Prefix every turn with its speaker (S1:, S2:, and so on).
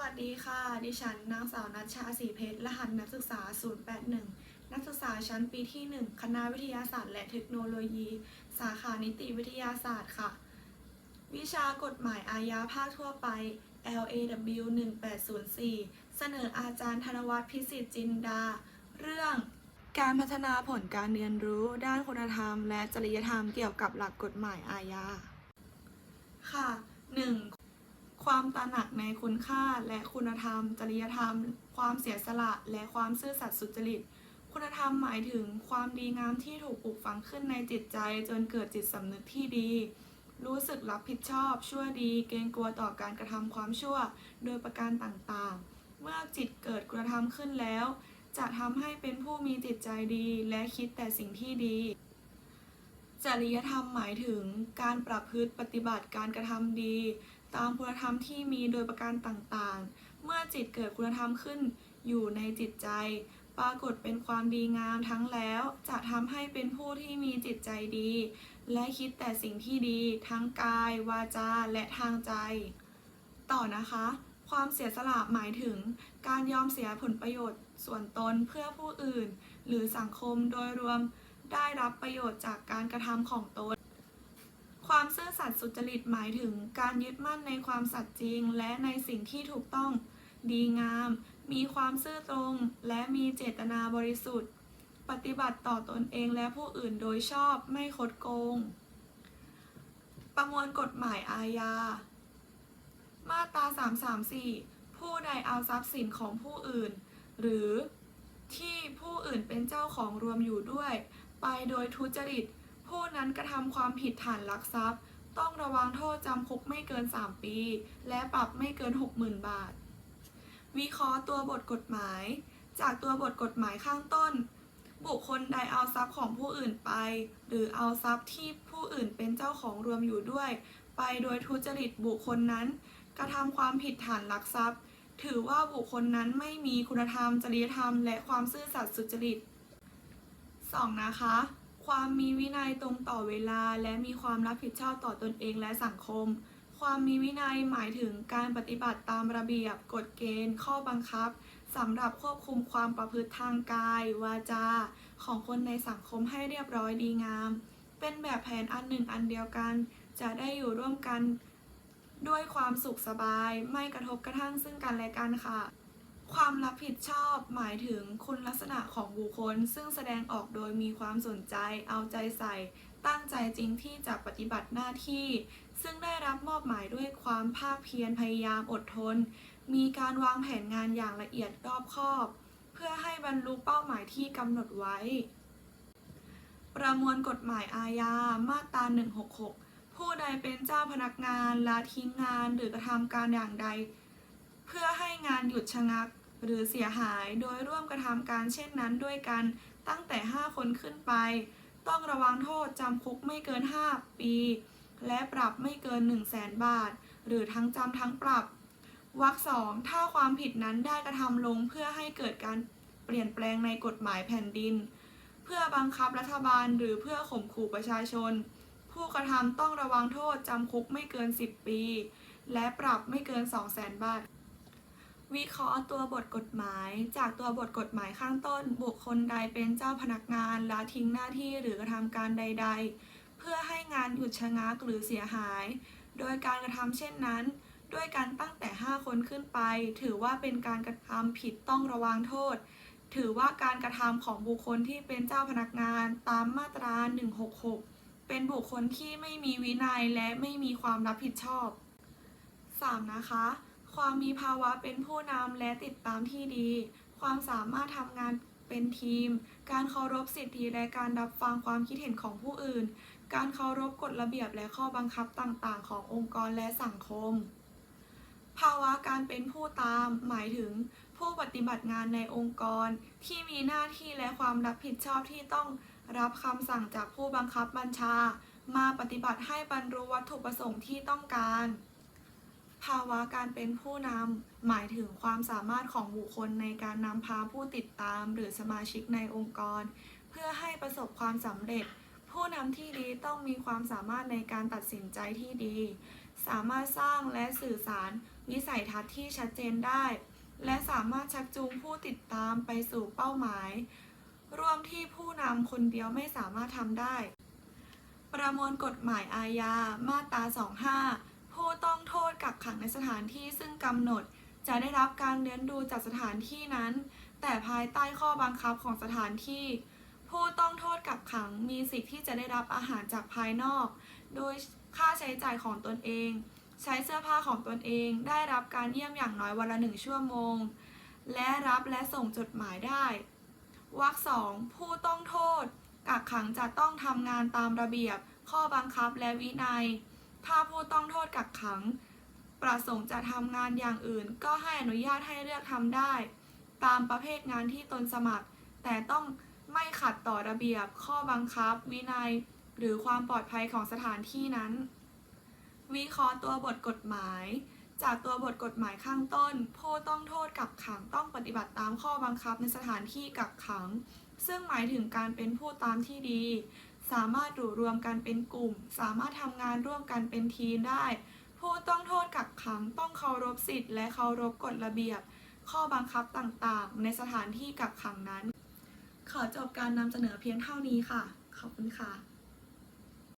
S1: วัสดีค่ะ ดิฉันนางสาวนัชชาสีเพชร รหัสนักศึกษา 081 นักศึกษาชั้นปีที่ 1 คณะวิทยาศาสตร์และเทคโนโลยี สาขานิติวิทยาศาสตร์ค่ะ วิชากฎหมายอาญาภาคทั่วไป LAW 1804 เสนออาจารย์ธนวัฒน์พิสิทธิ์จินดา เรื่องการพัฒนาผลการเรียนรู้ด้านคุณธรรม และจริยธรรมเกี่ยวกับหลักกฎหมายอาญา ค่ะ 1. ความตระหนักในคุณค่าและคุณธรรม จริยธรรม ความเสียสละ และความซื่อสัตย์สุจริต คุณธรรมหมายถึงความดีงามที่ถูกปลูกฝังขึ้นในจิตใจ จนเกิดจิตสำนึกที่ดี รู้สึกรับผิดชอบ ชั่วดี เกรงกลัวต่อการกระทำความชั่ว โดยประการต่างๆ เมื่อจิตเกิดกระทำขึ้นแล้ว จะทำให้เป็นผู้มีจิตใจดี และคิดแต่สิ่งที่ดีจริยธรรมหมายถึงการประพฤติปฏิบัติการกระทำดี ตามคุณธรรมที่มีโดยประการต่างๆ เมื่อจิตเกิดคุณธรรมขึ้นอยู่ในจิตใจ ปรากฏเป็นความดีงามทั้งแล้ว จะทำให้เป็นผู้ที่มีจิตใจดี และคิดแต่สิ่งที่ดีทั้งกาย วาจา และทางใจ ต่อนะคะ ความเสียสละหมายถึง การยอมเสียผลประโยชน์ ส่วนตนเพื่อผู้อื่น หรือสังคมโดยรวมได้รับประโยชน์จากการกระทำของตน ความซื่อสัตย์สุจริตหมายถึงการยึดมั่นในความสัตย์จริง และในสิ่งที่ถูกต้องดีงาม มีความซื่อตรง และมีเจตนาบริสุทธิ์ ปฏิบัติต่อตนเองและผู้อื่นโดยชอบไม่คดโกง ประมวลกฎหมายอาญา มาตรา 334 ผู้ใดเอาทรัพย์สินของผู้อื่น หรือที่ผู้อื่นเป็นเจ้าของรวมอยู่ด้วย ไปโดยทุจริต ผู้นั้นกระทำความผิดฐานลักทรัพย์ ต้องระวังโทษจำคุกไม่เกิน 3 ปี และปรับไม่เกิน 60,000 บาท วิเคราะห์ตัวบทกฎหมาย จากตัวบทกฎหมายข้างต้น บุคคลใดเอาทรัพย์ของผู้อื่นไป หรือเอาทรัพย์ที่ผู้อื่นเป็นเจ้าของรวมอยู่ด้วย ไปโดยทุจริตบุคคลนั้น กระทำความผิดฐานลักทรัพย์ ถือว่าบุคคลนั้นไม่มีคุณธรรม จริยธรรม และความซื่อสัตย์สุจริต 2. นะคะ ความมีวินัยตรงต่อเวลา และมีความรับผิดชอบต่อตนเองและสังคม ความมีวินัยหมายถึงการปฏิบัติตามระเบียบ กฎเกณฑ์ ข้อบังคับสำหรับควบคุมความประพฤติทางกาย วาจา ของคนในสังคมให้เรียบร้อยดีงาม เป็นแบบแผนอันหนึ่งอันเดียวกัน จะได้อยู่ร่วมกันด้วยความสุขสบาย ไม่กระทบกระทั่งซึ่งกันและกันค่ะ ความรับผิดชอบหมายถึงคุณลักษณะของบุคคล ซึ่งแสดงออกโดยมีความสนใจ เอาใจใส่ ตั้งใจจริงที่จะปฏิบัติหน้าที่ ซึ่งได้รับมอบหมายด้วยความภาคเพียรพยายามอดทน มีการวางแผนงานอย่างละเอียดรอบคอบ เพื่อให้บรรลุเป้าหมายที่กำหนดไว้ ประมวลกฎหมายอาญามาตรา 166 ผู้ใดเป็นเจ้าพนักงานละทิ้งงานหรือกระทำการอย่างใด เพื่อให้งานหยุดชะงัก หรือเสียหายโดยร่วมกระทำการเช่นนั้นด้วยกันตั้งแต่ 5 คนขึ้นไป ต้องระวังโทษจำคุกไม่เกิน 5 ปี และปรับไม่เกิน 1 0 0 0 0แสนบาท หรือทั้งจำทั้งปรับวรรคสองถ้าความผิดนั้นได้กระทำลงเพื่อให้เกิดการเปลี่ยนแปลงในกฎหมายแผ่นดิน เพื่อบังคับรัฐบาลหรือเพื่อข่มขู่ประชาชน ผู้กระทำต้องระวังโทษจำคุกไม่เกิน 10 ปี และปรับไม่เกิน 2 0 0 0 0 0 บาท วิเคราะห์ตัวบทกฎหมาย จากตัวบทกฎหมายข้างต้น บุคคลใดเป็นเจ้าพนักงานละทิ้งหน้าที่หรือกระทำการใด ๆ เพื่อให้งานหยุดชะงักหรือเสียหาย โดยการกระทำเช่นนั้น ด้วยการตั้งแต่ 5 คนขึ้นไป ถือว่าเป็นการกระทำผิดต้องระวังโทษ ถือว่าการกระทำของบุคคลที่เป็นเจ้าพนักงานตามมาตรา 166 เป็นบุคคลที่ไม่มีวินัยและไม่มีความรับผิดชอบ 3. นะคะ ความมีภาวะเป็นผู้นำและติดตามที่ดี ความสามารถทำงานเป็นทีม การเคารพสิทธิและการรับฟังความคิดเห็นของผู้อื่น การเคารพกฎระเบียบและข้อบังคับต่างๆ ขององค์กรและสังคม ภาวะการเป็นผู้ตาม หมายถึง ผู้ปฏิบัติงานในองค์กร ที่มีหน้าที่และความรับผิดชอบที่ต้องรับคำสั่งจากผู้บังคับบัญชา มาปฏิบัติให้บรรลุวัตถุประสงค์ที่ต้องการ ภาวะการเป็นผู้นำหมายถึงความสามารถของบุคคลในการนำพาผู้ติดตาม หรือสมาชิกในองค์กร เพื่อให้ประสบความสำเร็จ ผู้นำที่ดีต้องมีความสามารถในการตัดสินใจที่ดี สามารถสร้างและสื่อสาร วิสัยทัศน์ที่ชัดเจนได้ และสามารถชักจูงผู้ติดตามไปสู่เป้าหมาย ร่วมที่ผู้นำคนเดียวไม่สามารถทำได้ ประมวลกฎหมายอาญามาตรา 25 ผู้ต้องโทษกักขัง ในสถานที่ซึ่งกำหนดจะได้รับการเลี้ยงดูจากสถานที่นั้น แต่ภายใต้ข้อบังคับของสถานที่ ผู้ต้องโทษกักขังมีสิทธิ์ที่จะได้รับอาหารจากภายนอก โดยค่าใช้จ่ายของตนเอง ใช้เสื้อผ้าของตนเอง ได้รับการเยี่ยมอย่างน้อยวันละหนึ่งชั่วโมง และรับและส่งจดหมายได้วรรคสองผู้ต้องโทษกักขังจะต้องทำงานตามระเบียบ ข้อบังคับและวินัย ถ้าผู้ต้องโทษกักขัง ประสงค์จะทำงานอย่างอื่น ก็ให้อนุญาตให้เลือกทำได้ ตามประเภทงานที่ตนสมัคร แต่ต้องไม่ขัดต่อระเบียบ ข้อบังคับ วินัย หรือความปลอดภัยของสถานที่นั้น วิเคราะห์ตัวบทกฎหมาย จากตัวบทกฎหมายข้างต้น ผู้ต้องโทษกักขังต้องปฏิบัติตามข้อบังคับในสถานที่กักขัง ซึ่งหมายถึงการเป็นผู้ตามที่ดี สามารถอยู่รวมกันเป็นกลุ่ม สามารถทำงานร่วมกันเป็นทีมได้ ผู้ต้อง ครั้งต้องเคารพสิทธิ์และเคารพกฎระเบียบ ข้อบังคับต่างๆ ในสถานที่กักขังนั้น ขอจบการนำเสนอเพียงเท่านี้ค่ะ ขอบคุณค่ะ